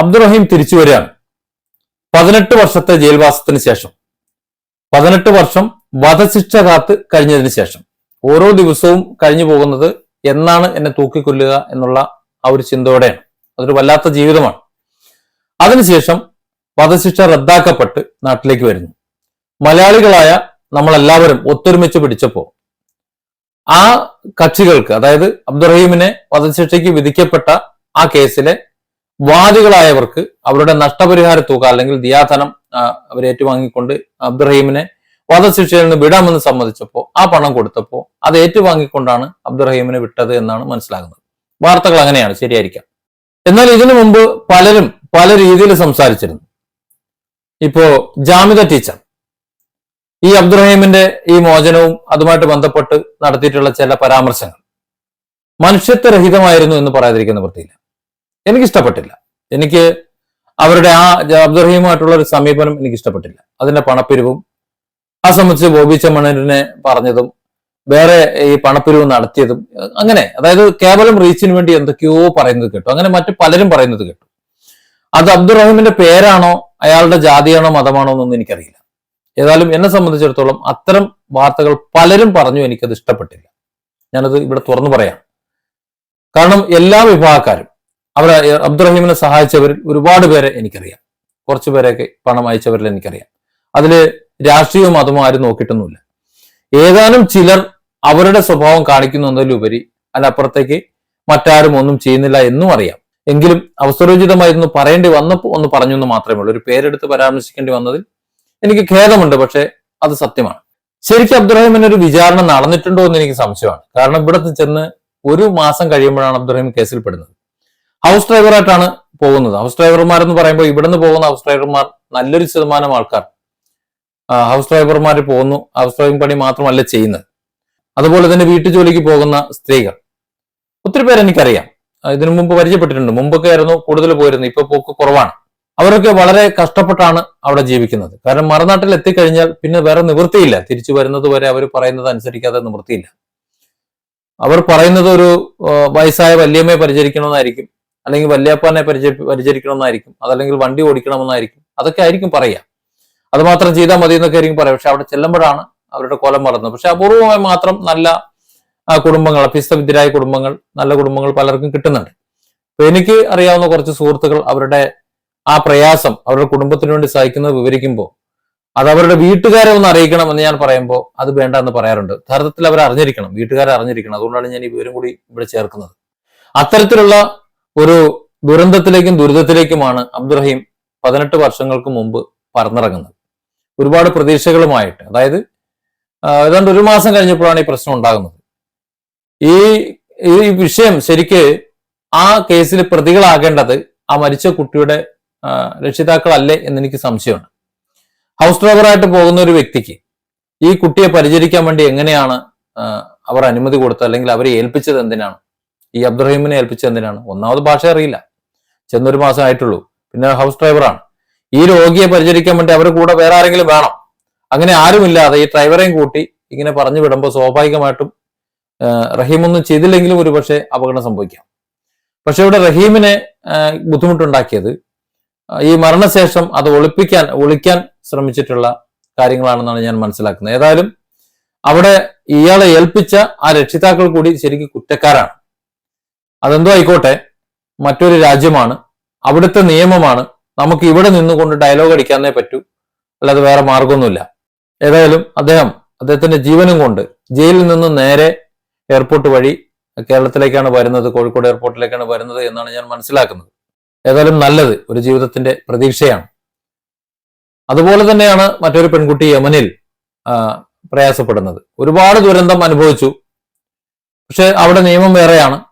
അബ്ദുറഹീം തിരിച്ചു വരികയാണ്. പതിനെട്ട് വർഷത്തെ ജയിൽവാസത്തിന് ശേഷം. പതിനെട്ട് വർഷം വധശിക്ഷ കാത്ത് കഴിഞ്ഞതിന് ശേഷം. ഓരോ ദിവസവും കഴിഞ്ഞു പോകുന്നത് എന്നാണ് എന്നെ തൂക്കിക്കൊല്ലുക എന്നുള്ള ആ ഒരു ചിന്തയോടെയാണ്. അതൊരു വല്ലാത്ത ജീവിതമാണ്. അതിനുശേഷം വധശിക്ഷ റദ്ദാക്കപ്പെട്ട് നാട്ടിലേക്ക് വരുന്നു. മലയാളികളായ നമ്മളെല്ലാവരും ഒത്തൊരുമിച്ച് പിടിച്ചപ്പോ ആ കക്ഷികൾക്ക് അതായത് അബ്ദുറഹീമിനെ വധശിക്ഷയ്ക്ക് വിധിക്കപ്പെട്ട ആ കേസിലെ വാദികളായവർക്ക് അവരുടെ നഷ്ടപരിഹാര തുക അല്ലെങ്കിൽ ദിയാധനം അവർ ഏറ്റുവാങ്ങിക്കൊണ്ട് അബ്ദുറഹീമിനെ വധശിക്ഷയിൽ നിന്ന് വിടാമെന്ന് സമ്മതിച്ചപ്പോൾ ആ പണം കൊടുത്തപ്പോൾ അത് ഏറ്റുവാങ്ങിക്കൊണ്ടാണ് അബ്ദുറഹീമിനെ വിട്ടത് എന്നാണ് മനസ്സിലാകുന്നത്. വാർത്തകൾ അങ്ങനെയാണ് ശരിയായിരിക്കാം. എന്നാൽ ഇതിനു മുമ്പ് പലരും പല രീതിയിൽ സംസാരിച്ചിരുന്നു. ഇപ്പോ ജാമിത ടീച്ചർ. ഈ അബ്ദുറഹീമിന്റെ ഈ മോചനവും അതുമായിട്ട് ബന്ധപ്പെട്ട് നടത്തിയിട്ടുള്ള ചില പരാമർശങ്ങൾ മനുഷ്യത്വരഹിതമായിരുന്നു എന്ന് പറയാതിരിക്കുന്ന വൃത്തിയില്ല. എനിക്ക് ഇഷ്ടപ്പെട്ടില്ല എനിക്ക് അവരുടെ ആ അബ്ദുറഹീമായിട്ടുള്ള ഒരു സമീപനം എനിക്ക് ഇഷ്ടപ്പെട്ടില്ല അതിന്റെ പണപ്പിരിവും ആ സംബന്ധിച്ച് ബോബി ചെമ്മണ്ണൂരിനെ പറഞ്ഞതും വേറെ ഈ പണപ്പിരിവ് നടത്തിയതും അങ്ങനെ അതായത് കേവലം റീച്ചിന് വേണ്ടി എന്തൊക്കെയോ പറയുന്നത് കേട്ടു. അങ്ങനെ മറ്റു പലരും പറയുന്നത് കേട്ടു. അത് അബ്ദുറഹീമിന്റെ പേരാണോ അയാളുടെ ജാതിയാണോ മതമാണോ എന്നൊന്നും എനിക്കറിയില്ല. ഏതായാലും എന്നെ സംബന്ധിച്ചിടത്തോളം അത്തരം വാർത്തകൾ പലരും പറഞ്ഞു എനിക്കത് ഇഷ്ടപ്പെട്ടില്ല. ഞാനത് ഇവിടെ തുറന്നു പറയാം. കാരണം എല്ലാ വിഭാഗക്കാരും അവർ അബ്ദുറഹീമിനെ സഹായിച്ചവരിൽ ഒരുപാട് പേരെ എനിക്കറിയാം. കുറച്ചു പേരെയൊക്കെ പണം അയച്ചവരിൽ എനിക്കറിയാം. അതിൽ രാഷ്ട്രീയവും മതമോ ആരും നോക്കിയിട്ടൊന്നുമില്ല. ഏതാനും ചിലർ അവരുടെ സ്വഭാവം കാണിക്കുന്നു എന്നതിലുപരി അതിനപ്പുറത്തേക്ക് മറ്റാരും ഒന്നും ചെയ്യുന്നില്ല എന്നും അറിയാം. എങ്കിലും അവസരോചിതമായിരുന്നു പറയേണ്ടി വന്നപ്പോൾ ഒന്ന് പറഞ്ഞു എന്ന് മാത്രമേ ഉള്ളൂ. ഒരു പേരെടുത്ത് പരാമർശിക്കേണ്ടി വന്നതിൽ എനിക്ക് ഖേദമുണ്ട് പക്ഷേ അത് സത്യമാണ്. ശരിക്കും അബ്ദുറഹിമിന് ഒരു വിചാരണ നടന്നിട്ടുണ്ടോ എന്ന് എനിക്ക് സംശയമാണ്. കാരണം ഇവിടെ ചെന്ന് ഒരു മാസം കഴിയുമ്പോഴാണ് അബ്ദുറഹീം കേസിൽ പെടുന്നത്. ഹൗസ് ഡ്രൈവറായിട്ടാണ് പോകുന്നത്. ഹൗസ് ഡ്രൈവർമാരെന്ന് പറയുമ്പോൾ ഇവിടുന്ന് പോകുന്ന ഹൗസ് ഡ്രൈവർമാർ നല്ലൊരു ശതമാനം ആൾക്കാർ. ഹൗസ് ഡ്രൈവർമാർ പോകുന്നു. ഹൗസ് ഡ്രൈവിംഗ് പണി മാത്രമല്ല ചെയ്യുന്നത്. അതുപോലെ തന്നെ വീട്ടു ജോലിക്ക് പോകുന്ന സ്ത്രീകൾ. ഒത്തിരി പേര് എനിക്കറിയാം. ഇതിനു മുമ്പ് പരിചയപ്പെട്ടിട്ടുണ്ട്. മുമ്പൊക്കെ ആയിരുന്നു കൂടുതൽ പോയിരുന്നു ഇപ്പൊ പോക്ക് കുറവാണ്. അവരൊക്കെ വളരെ കഷ്ടപ്പെട്ടാണ് അവിടെ ജീവിക്കുന്നത്. കാരണം മറുനാട്ടിൽ എത്തിക്കഴിഞ്ഞാൽ പിന്നെ വേറെ നിവൃത്തിയില്ല. തിരിച്ചു വരുന്നത് വരെ അവർ പറയുന്നത് അനുസരിക്കാതെ നിവൃത്തിയില്ല. അവർ പറയുന്നത് ഒരു വയസ്സായ വല്യമ്മയെ പരിചരിക്കണമെന്നായിരിക്കും. അല്ലെങ്കിൽ വല്യപ്പനെ പരിചയ പരിചരിക്കണമെന്നായിരിക്കും. അതല്ലെങ്കിൽ വണ്ടി ഓടിക്കണമെന്നായിരിക്കും. അതൊക്കെ ആയിരിക്കും പറയുക. അതുമാത്രം ചെയ്താൽ മതി എന്നൊക്കെ ആയിരിക്കും പറയാം പക്ഷെ അവിടെ ചെല്ലുമ്പോഴാണ് അവരുടെ കൊലം മറന്നത് പക്ഷെ അപൂർവമായി മാത്രം നല്ല കുടുംബങ്ങൾ അഭ്യസ്തവിദ്യരായ കുടുംബങ്ങൾ നല്ല കുടുംബങ്ങൾ പലർക്കും കിട്ടുന്നുണ്ട്. അപ്പൊ എനിക്ക് അറിയാവുന്ന കുറച്ച് സുഹൃത്തുക്കൾ അവരുടെ ആ പ്രയാസം അവരുടെ കുടുംബത്തിന് വേണ്ടി സഹിക്കുന്നത് വിവരിക്കുമ്പോൾ അത് അവരുടെ വീട്ടുകാരെ ഒന്ന് അറിയിക്കണം എന്ന് ഞാൻ പറയുമ്പോൾ അത് വേണ്ട എന്ന് പറയാറുണ്ട്. യഥാർത്ഥത്തിൽ അവർ അറിഞ്ഞിരിക്കണം വീട്ടുകാരെ അറിഞ്ഞിരിക്കണം അതുകൊണ്ടാണ് ഞാൻ ഈ വിവരം കൂടി ഇവിടെ ചേർക്കുന്നത്. അത്തരത്തിലുള്ള ഒരു ദുരന്തത്തിലേക്കും ദുരിതത്തിലേക്കുമാണ് അബ്ദുറഹീം പതിനെട്ട് വർഷങ്ങൾക്ക് മുമ്പ് പറന്നിറങ്ങുന്നത്. ഒരുപാട് പ്രതീക്ഷകളുമായിട്ട് അതായത് ഏതാണ്ട് ഒരു മാസം കഴിഞ്ഞപ്പോഴാണ് ഈ പ്രശ്നം ഉണ്ടാകുന്നത്. ഈ ഈ വിഷയം ശരിക്ക് ആ കേസിൽ പ്രതികളാകേണ്ടത് ആ മരിച്ച കുട്ടിയുടെ രക്ഷിതാക്കളല്ലേ എന്നെനിക്ക് സംശയമുണ്ട്. ഹൗസ് ഡ്രൈവറായിട്ട് പോകുന്ന ഒരു വ്യക്തിക്ക് ഈ കുട്ടിയെ പരിചരിക്കാൻ വേണ്ടി എങ്ങനെയാണ് അവർ അനുമതി കൊടുത്തത് അല്ലെങ്കിൽ അവരെ ഏൽപ്പിച്ചത് എന്തിനാണ്? ഈ അബ്ദുറഹീമിനെ ഏൽപ്പിച്ചത് എന്തിനാണ്? ഒന്നാമത് ഭാഷ അറിയില്ല. ചെന്നൊരു മാസം ആയിട്ടുള്ളൂ. പിന്നെ ഹൗസ് ഡ്രൈവറാണ് ഈ രോഗിയെ പരിചരിക്കാൻ വേണ്ടി അവരുടെ കൂടെ വേറെ ആരെങ്കിലും വേണം. അങ്ങനെ ആരുമില്ലാതെ ഈ ഡ്രൈവറെയും കൂട്ടി ഇങ്ങനെ പറഞ്ഞു വിടുമ്പോൾ സ്വാഭാവികമായിട്ടും റഹീമൊന്നും ചെയ്തില്ലെങ്കിലും ഒരുപക്ഷെ അപകടം സംഭവിക്കാം. പക്ഷെ ഇവിടെ റഹീമിനെ ബുദ്ധിമുട്ടുണ്ടാക്കിയത് ഈ മരണശേഷം അത് ഒളിപ്പിക്കാൻ ഒളിക്കാൻ ശ്രമിച്ചിട്ടുള്ള കാര്യങ്ങളാണെന്നാണ് ഞാൻ മനസ്സിലാക്കുന്നത്. ഏതായാലും അവിടെ ഇയാളെ ഏൽപ്പിച്ച ആ രക്ഷിതാക്കൾ കൂടി ശരിക്കും കുറ്റക്കാരാണ്. അതെന്തോ ആയിക്കോട്ടെ. മറ്റൊരു രാജ്യമാണ്. അവിടുത്തെ നിയമമാണ്. നമുക്ക് ഇവിടെ നിന്നുകൊണ്ട് ഡയലോഗ് അടിക്കാനേ പറ്റൂ. അല്ലാതെ വേറെ മാർഗമൊന്നുമില്ല. ഏതായാലും അദ്ദേഹം അദ്ദേഹത്തിന്റെ ജീവനും കൊണ്ട് ജയിലിൽ നിന്ന് നേരെ എയർപോർട്ട് വഴി കേരളത്തിലേക്കാണ് വരുന്നത് കോഴിക്കോട് എയർപോർട്ടിലേക്കാണ് വരുന്നത് എന്നാണ് ഞാൻ മനസ്സിലാക്കുന്നത്. ഏതായാലും നല്ലത് ഒരു ജീവിതത്തിന്റെ പ്രതീക്ഷയാണ്. അതുപോലെ തന്നെയാണ് മറ്റൊരു പെൺകുട്ടി യമനിൽ പ്രയാസപ്പെടുന്നത്. ഒരുപാട് ദുരന്തം അനുഭവിച്ചു. പക്ഷെ അവിടെ നിയമം വേറെയാണ്.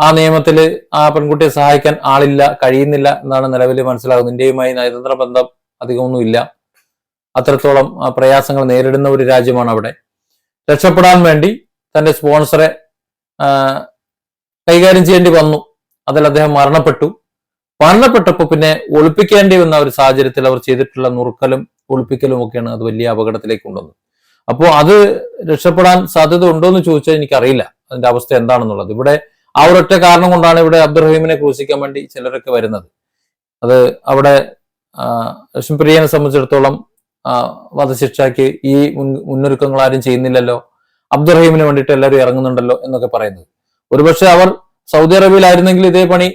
ആ നിയമത്തിൽ ആ പെൺകുട്ടിയെ സഹായിക്കാൻ ആളില്ല കഴിയുന്നില്ല എന്നാണ് നിലവിൽ മനസ്സിലാകുന്നത്. ഇന്ത്യയുമായി നയതന്ത്ര ബന്ധം അധികമൊന്നുമില്ല. അത്രത്തോളം പ്രയാസങ്ങൾ നേരിടുന്ന ഒരു രാജ്യമാണ് അവിടെ രക്ഷപ്പെടാൻ വേണ്ടി തന്റെ സ്പോൺസറെ കൈകാര്യം ചെയ്യേണ്ടി വന്നു. അതിൽ അദ്ദേഹം മരണപ്പെട്ടു. മരണപ്പെട്ടപ്പോൾ പിന്നെ ഒളിപ്പിക്കേണ്ടി വന്ന ഒരു സാഹചര്യത്തിൽ അവർ ചെയ്തിട്ടുള്ള നുറുക്കലും ഒളിപ്പിക്കലും ഒക്കെയാണ് അത് വലിയ അപകടത്തിലേക്ക് കൊണ്ടുവന്നത്. അപ്പോൾ അത് രക്ഷപ്പെടാൻ സാധ്യത ഉണ്ടോ എന്ന് ചോദിച്ചാൽ എനിക്കറിയില്ല. അതിന്റെ അവസ്ഥ എന്താണെന്നുള്ളത്. ഇവിടെ ആ ഒരൊറ്റ കാരണം കൊണ്ടാണ് ഇവിടെ അബ്ദുറഹീമിനെ ക്രൂശിക്കാൻ വേണ്ടി ചിലരൊക്കെ വരുന്നത്. അത് അവിടെ ലക്ഷ്മിപ്രിയനെ സംബന്ധിച്ചിടത്തോളം വധശിക്ഷയ്ക്ക് ഈ മുന്നൊരുക്കങ്ങൾ ആരും ചെയ്യുന്നില്ലല്ലോ. അബ്ദുറഹീമിന് വേണ്ടിയിട്ട് എല്ലാവരും ഇറങ്ങുന്നുണ്ടല്ലോ എന്നൊക്കെ പറയുന്നത്. ഒരുപക്ഷെ അവർ സൗദി അറേബ്യയിലായിരുന്നെങ്കിൽ ഇതേ പണി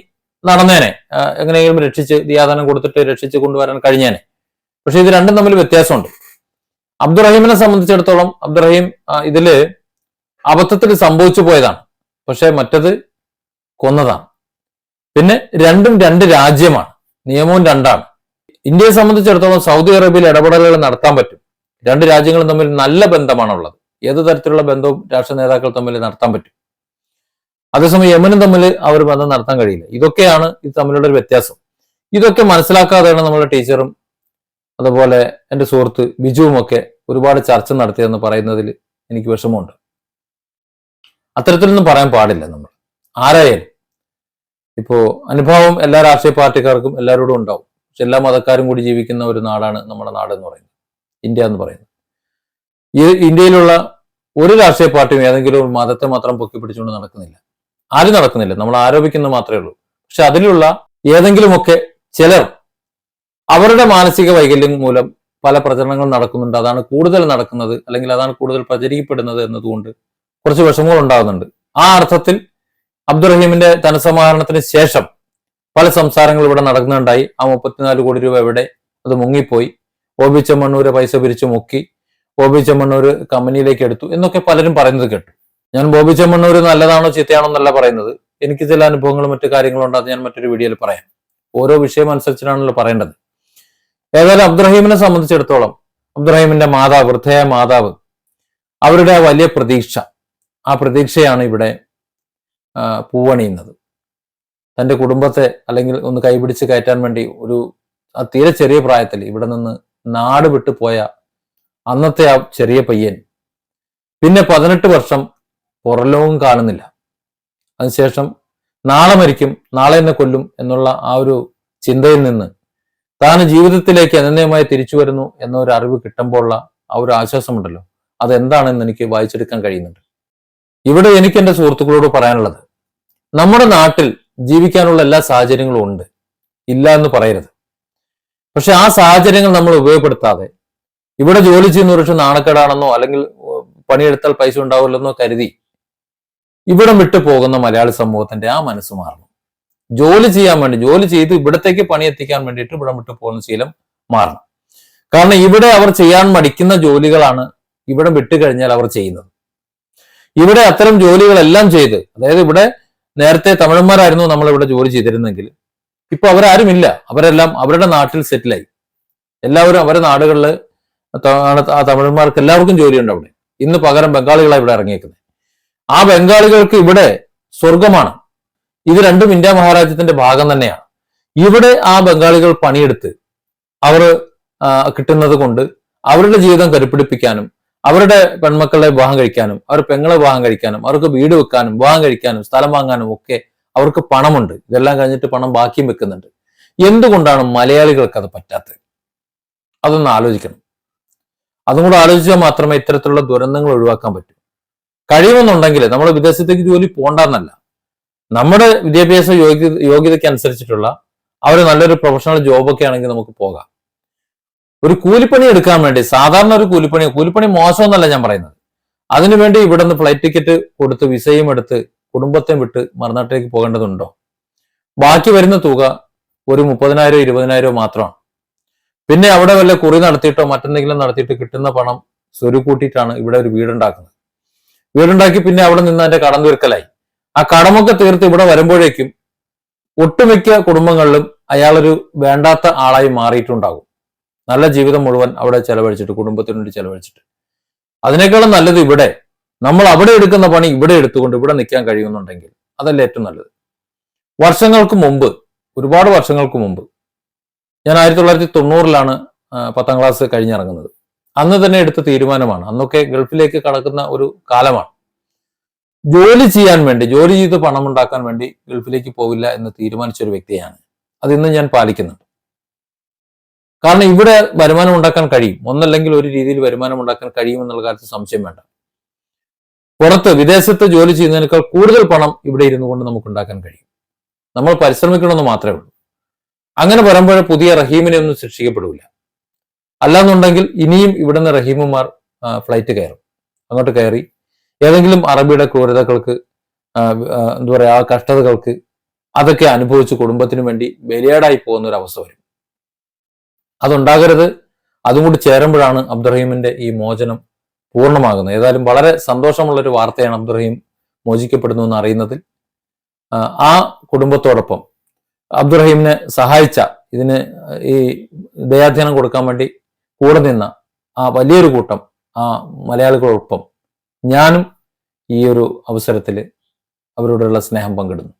നടന്നേനെ. എങ്ങനെയെങ്കിലും രക്ഷിച്ച് ദിയാദാനം കൊടുത്തിട്ട് രക്ഷിച്ച് കൊണ്ടുവരാൻ കഴിഞ്ഞേനെ. പക്ഷെ ഇത് രണ്ടും തമ്മിൽ വ്യത്യാസമുണ്ട്. അബ്ദുറഹീമിനെ സംബന്ധിച്ചിടത്തോളം അബ്ദുറഹീം ഇതിൽ അബദ്ധത്തിൽ സംഭവിച്ചു പോയതാണ്. പക്ഷെ മറ്റത് കൊന്നതാണ്. പിന്നെ രണ്ടും രണ്ട് രാജ്യമാണ്. നിയമവും രണ്ടാണ്. ഇന്ത്യയെ സംബന്ധിച്ചിടത്തോളം സൗദി അറേബ്യയിൽ ഇടപെടലുകൾ നടത്താൻ പറ്റും. രണ്ട് രാജ്യങ്ങളും തമ്മിൽ നല്ല ബന്ധമാണുള്ളത്. ഏത് തരത്തിലുള്ള ബന്ധവും രാഷ്ട്ര നേതാക്കൾ തമ്മിൽ നടത്താൻ പറ്റും. അതേസമയം യമനും തമ്മിൽ അവർ ബന്ധം നടത്താൻ കഴിയില്ല. ഇതൊക്കെയാണ് ഇത് തമ്മിലുള്ള ഒരു വ്യത്യാസം. ഇതൊക്കെ മനസ്സിലാക്കാതെയാണ് നമ്മുടെ ടീച്ചറും അതുപോലെ എന്റെ സുഹൃത്ത് ബിജുവും ഒക്കെ ഒരുപാട് ചർച്ച നടത്തിയതെന്ന് പറയുന്നതിൽ എനിക്ക് വിഷമമുണ്ട്. അത്തരത്തിലൊന്നും പറയാൻ പാടില്ല നമ്മൾ. ആരായാലും. ഇപ്പോ അനുഭവം എല്ലാ രാഷ്ട്രീയ പാർട്ടിക്കാർക്കും എല്ലാവരോടും ഉണ്ടാവും. പക്ഷെ എല്ലാ മതക്കാരും കൂടി ജീവിക്കുന്ന ഒരു നാടാണ് നമ്മുടെ നാട് എന്ന് പറയുന്നത്. ഇന്ത്യ എന്ന് പറയുന്നത്. ഈ ഇന്ത്യയിലുള്ള ഒരു രാഷ്ട്രീയ പാർട്ടിയും ഏതെങ്കിലും ഒരു മതത്തെ മാത്രം പൊക്കി പിടിച്ചുകൊണ്ട് നടക്കുന്നില്ല. ആരും നടക്കുന്നില്ല. നമ്മൾ ആരോപിക്കുന്ന മാത്രമേ ഉള്ളൂ. പക്ഷെ അതിലുള്ള ഏതെങ്കിലുമൊക്കെ ചിലർ അവരുടെ മാനസിക വൈകല്യം മൂലം പല പ്രചരണങ്ങളും നടക്കുന്നുണ്ട്. അതാണ് കൂടുതൽ നടക്കുന്നത് അല്ലെങ്കിൽ അതാണ് കൂടുതൽ പ്രചരിക്കപ്പെടുന്നത് എന്നതുകൊണ്ട് കുറച്ച് വിഷമങ്ങൾ ഉണ്ടാകുന്നുണ്ട് ആ അർത്ഥത്തിൽ അബ്ദുറഹീമിന്റെ ധനസമാഹരണത്തിന് ശേഷം പല സംസാരങ്ങൾ ഇവിടെ നടക്കുന്നുണ്ടായി. ആ മുപ്പത്തിനാല് കോടി രൂപ എവിടെ അത് മുങ്ങിപ്പോയി. ഒ ബി ചെമ്മണ്ണൂര് പൈസ പിരിച്ചു മുക്കി. ഒ ബി ചെമ്മണ്ണൂര് കമ്പനിയിലേക്ക് എടുത്തു എന്നൊക്കെ പലരും പറയുന്നത് കേട്ടു. ഞാൻ ബോബി ചെമ്മണ്ണൂര് നല്ലതാണോ ചീത്തയാണോ എന്നല്ല പറയുന്നത്. എനിക്ക് ചില അനുഭവങ്ങളും മറ്റു കാര്യങ്ങളും ഉണ്ട് അത് ഞാൻ മറ്റൊരു വീഡിയോയിൽ പറയാം. ഓരോ വിഷയം അനുസരിച്ചിട്ടാണല്ലോ പറയേണ്ടത്. ഏതായാലും അബ്ദുറഹീമിനെ സംബന്ധിച്ചിടത്തോളം അബ്ദുറഹീമിന്റെ മാതാവ് വൃദ്ധയായ മാതാവ് അവരുടെ വലിയ പ്രതീക്ഷ ആ പ്രതീക്ഷയാണ് ഇവിടെ പൂവണിയുന്നത്. തന്റെ കുടുംബത്തെ അല്ലെങ്കിൽ ഒന്ന് കൈപിടിച്ച് കയറ്റാൻ വേണ്ടി ഒരു തീരെ ചെറിയ പ്രായത്തിൽ ഇവിടെ നിന്ന് നാട് വിട്ടു പോയ അന്നത്തെ ആ ചെറിയ പയ്യൻ. പിന്നെ പതിനെട്ട് വർഷം പുറലോകം കാണുന്നില്ല. അതിനുശേഷം നാളെ മരിക്കും നാളെ എന്നെ കൊല്ലും എന്നുള്ള ആ ഒരു ചിന്തയിൽ നിന്ന് താൻ ജീവിതത്തിലേക്ക് അനന്യമായി തിരിച്ചു വരുന്നു എന്ന ഒരു അറിവ് കിട്ടുമ്പോഴുള്ള ആ ഒരു ആശ്വാസമുണ്ടല്ലോ. അതെന്താണെന്ന് എനിക്ക് വായിച്ചെടുക്കാൻ കഴിയുന്നുണ്ട്. ഇവിടെ എനിക്ക് എന്റെ സുഹൃത്തുക്കളോട് പറയാനുള്ളത് നമ്മുടെ നാട്ടിൽ ജീവിക്കാനുള്ള എല്ലാ സാഹചര്യങ്ങളും ഉണ്ട്. ഇല്ല എന്ന് പറയരുത്. പക്ഷെ ആ സാഹചര്യങ്ങൾ നമ്മൾ ഉപയോഗപ്പെടുത്താതെ ഇവിടെ ജോലി ചെയ്യുന്ന ഒരു നാണക്കേടാണെന്നോ അല്ലെങ്കിൽ പണിയെടുത്താൽ പൈസ ഉണ്ടാവില്ലെന്നോ കരുതി ഇവിടം വിട്ടു പോകുന്ന മലയാളി സമൂഹത്തിന്റെ ആ മനസ്സ് മാറണം. ജോലി ചെയ്യാൻ വേണ്ടി ജോലി ചെയ്ത് ഇവിടത്തേക്ക് പണി എത്തിക്കാൻ വേണ്ടിയിട്ട് ഇവിടം വിട്ടു പോകുന്ന ശീലം മാറണം. കാരണം ഇവിടെ അവർ ചെയ്യാൻ മടിക്കുന്ന ജോലികളാണ് ഇവിടെ വിട്ടുകഴിഞ്ഞാൽ അവർ ചെയ്യുന്നത്. ഇവിടെ അത്തരം ജോലികളെല്ലാം ചെയ്ത് അതായത് ഇവിടെ നേരത്തെ തമിഴന്മാരായിരുന്നു നമ്മൾ ഇവിടെ ജോലി ചെയ്തിരുന്നെങ്കിൽ ഇപ്പൊ അവരാരുമില്ല. അവരെല്ലാം അവരുടെ നാട്ടിൽ സെറ്റിലായി എല്ലാവരും അവരുടെ നാടുകളിൽ ആ തമിഴന്മാർക്ക് എല്ലാവർക്കും ജോലിയുണ്ട് അവിടെ. ഇന്ന് പകരം ബംഗാളികളാണ് ഇവിടെ ഇറങ്ങിയേക്കുന്നത് ആ ബംഗാളികൾക്ക് ഇവിടെ സ്വർഗമാണ് ഇത് രണ്ടും ഇന്ത്യ മഹാരാജ്യത്തിന്റെ ഭാഗം തന്നെയാണ്. ഇവിടെ ആ ബംഗാളികൾ പണിയെടുത്ത് അവർ കിട്ടുന്നത് കൊണ്ട് അവരുടെ ജീവിതം കരുപ്പിടിപ്പിക്കാനും അവരുടെ പെൺമക്കളെ വിവാഹം കഴിക്കാനും അവർ പെങ്ങളെ വിവാഹം കഴിക്കാനും അവർക്ക് വീട് വെക്കാനും വിവാഹം കഴിക്കാനും സ്ഥലം വാങ്ങാനും ഒക്കെ അവർക്ക് പണമുണ്ട്. ഇതെല്ലാം കഴിഞ്ഞിട്ട് പണം ബാക്കിയും വെക്കുന്നുണ്ട്. എന്തുകൊണ്ടാണ് മലയാളികൾക്ക് അത് പറ്റാത്തത്? അതൊന്ന് ആലോചിക്കണം. അതും കൂടെ ആലോചിച്ചാൽ മാത്രമേ ഇത്തരത്തിലുള്ള ദുരന്തങ്ങൾ ഒഴിവാക്കാൻ പറ്റൂ. കഴിയുമെന്നുണ്ടെങ്കിൽ നമ്മൾ വിദേശത്തേക്ക് ജോലി പോണ്ടെന്നല്ല. നമ്മുടെ വിദ്യാഭ്യാസ യോഗ്യത യോഗ്യതയ്ക്ക് അനുസരിച്ചിട്ടുള്ള അവർ നല്ലൊരു പ്രൊഫഷണൽ ജോബൊക്കെ ആണെങ്കിൽ നമുക്ക് പോകാം. ഒരു കൂലിപ്പണി എടുക്കാൻ വേണ്ടി സാധാരണ ഒരു കൂലിപ്പണി കൂലിപ്പണി മോശമെന്നല്ല ഞാൻ പറയുന്നത്. അതിനുവേണ്ടി ഇവിടെ നിന്ന് ഫ്ലൈറ്റ് ടിക്കറ്റ് കൊടുത്ത് വിസയും എടുത്ത് കുടുംബത്തെ വിട്ട് മറുനാട്ടിലേക്ക് പോകേണ്ടതുണ്ടോ? ബാക്കി വരുന്ന തുക ഒരു മുപ്പതിനായിരം ഇരുപതിനായിരോ മാത്രമാണ്. പിന്നെ അവിടെ വല്ല കുറി നടത്തിയിട്ടോ മറ്റെന്തെങ്കിലും നടത്തിയിട്ട് കിട്ടുന്ന പണം സ്വരുക്കൂട്ടിയിട്ടാണ് ഇവിടെ ഒരു വീടുണ്ടാക്കുന്നത്. വീടുണ്ടാക്കി പിന്നെ അവിടെ നിന്ന് അതിന്റെ കടം തീർക്കലായി. ആ കടമൊക്കെ തീർത്ത് ഇവിടെ വരുമ്പോഴേക്കും ഒട്ടുമിക്ക കുടുംബങ്ങളിലും അയാളൊരു വേണ്ടാത്ത ആളായി മാറിയിട്ടുണ്ടാകും. നല്ല ജീവിതം മുഴുവൻ അവിടെ ചെലവഴിച്ചിട്ട് കുടുംബത്തിന് വേണ്ടി ചെലവഴിച്ചിട്ട്. അതിനേക്കാളും നല്ലത് ഇവിടെ. നമ്മൾ അവിടെ എടുക്കുന്ന പണി ഇവിടെ എടുത്തുകൊണ്ട് ഇവിടെ നിൽക്കാൻ കഴിയുന്നുണ്ടെങ്കിൽ അതല്ലേ ഏറ്റവും നല്ലത്. വർഷങ്ങൾക്ക് മുമ്പ് ഒരുപാട് വർഷങ്ങൾക്ക് മുമ്പ് ഞാൻ ആയിരത്തി തൊള്ളായിരത്തി തൊണ്ണൂറിലാണ് പത്താം ക്ലാസ് കഴിഞ്ഞിറങ്ങുന്നത്. അന്ന് തന്നെ എടുത്ത തീരുമാനമാണ്. അന്നൊക്കെ ഗൾഫിലേക്ക് കടക്കുന്ന ഒരു കാലമാണ്. ജോലി ചെയ്യാൻ വേണ്ടി ജോലി ചെയ്ത് പണം ഉണ്ടാക്കാൻ വേണ്ടി ഗൾഫിലേക്ക് പോവില്ല എന്ന് തീരുമാനിച്ച ഒരു വ്യക്തിയാണ്. അതിന്ന് ഞാൻ പാലിക്കുന്നുണ്ട്. കാരണം ഇവിടെ വരുമാനം ഉണ്ടാക്കാൻ കഴിയും. ഒന്നല്ലെങ്കിൽ ഒരു രീതിയിൽ വരുമാനം ഉണ്ടാക്കാൻ കഴിയും എന്നുള്ള കാര്യത്തിൽ സംശയം വേണ്ട. പുറത്ത് വിദേശത്ത് ജോലി ചെയ്യുന്നതിനേക്കാൾ കൂടുതൽ പണം ഇവിടെ ഇരുന്നു കൊണ്ട് നമുക്ക് ഉണ്ടാക്കാൻ കഴിയും. നമ്മൾ പരിശ്രമിക്കണമെന്ന് മാത്രമേ ഉള്ളൂ. അങ്ങനെ വരുമ്പോൾ പുതിയ റഹീമിനെ ഒന്നും ശിക്ഷിക്കപ്പെടില്ല അല്ലാന്നുണ്ടെങ്കിൽ ഇനിയും ഇവിടുന്ന് റഹീമുമാർ ഫ്ലൈറ്റ് കയറും. അങ്ങോട്ട് കയറി ഏതെങ്കിലും അറബിയുടെ ക്രൂരതകൾക്ക് എന്താ പറയാ ആ കഷ്ടതകൾക്ക് അതൊക്കെ അനുഭവിച്ച് കുടുംബത്തിന് വേണ്ടി ബലിയാടായി പോകുന്ന ഒരു അവസ്ഥ വരും. അതുണ്ടാകരുത്. അതും കൂടി ചേരുമ്പോഴാണ് അബ്ദുറഹീമിന്റെ ഈ മോചനം പൂർണമാകുന്നത്. ഏതായാലും വളരെ സന്തോഷമുള്ള ഒരു വാർത്തയാണ് അബ്ദുറഹീം മോചിക്കപ്പെടുന്നു എന്ന് അറിയുന്നതിൽ. ആ, കുടുംബത്തോടൊപ്പം അബ്ദുറഹീമിനെ സഹായിച്ച ഇതിന് ഈ ദയാധ്യാനം കൊടുക്കാൻ വേണ്ടി കൂടെ നിന്ന ആ വലിയൊരു കൂട്ടം ആ മലയാളികളോടൊപ്പം ഞാനും ഈ ഒരു അവസരത്തിൽ അവരോടുള്ള സ്നേഹം പങ്കിടുന്നു.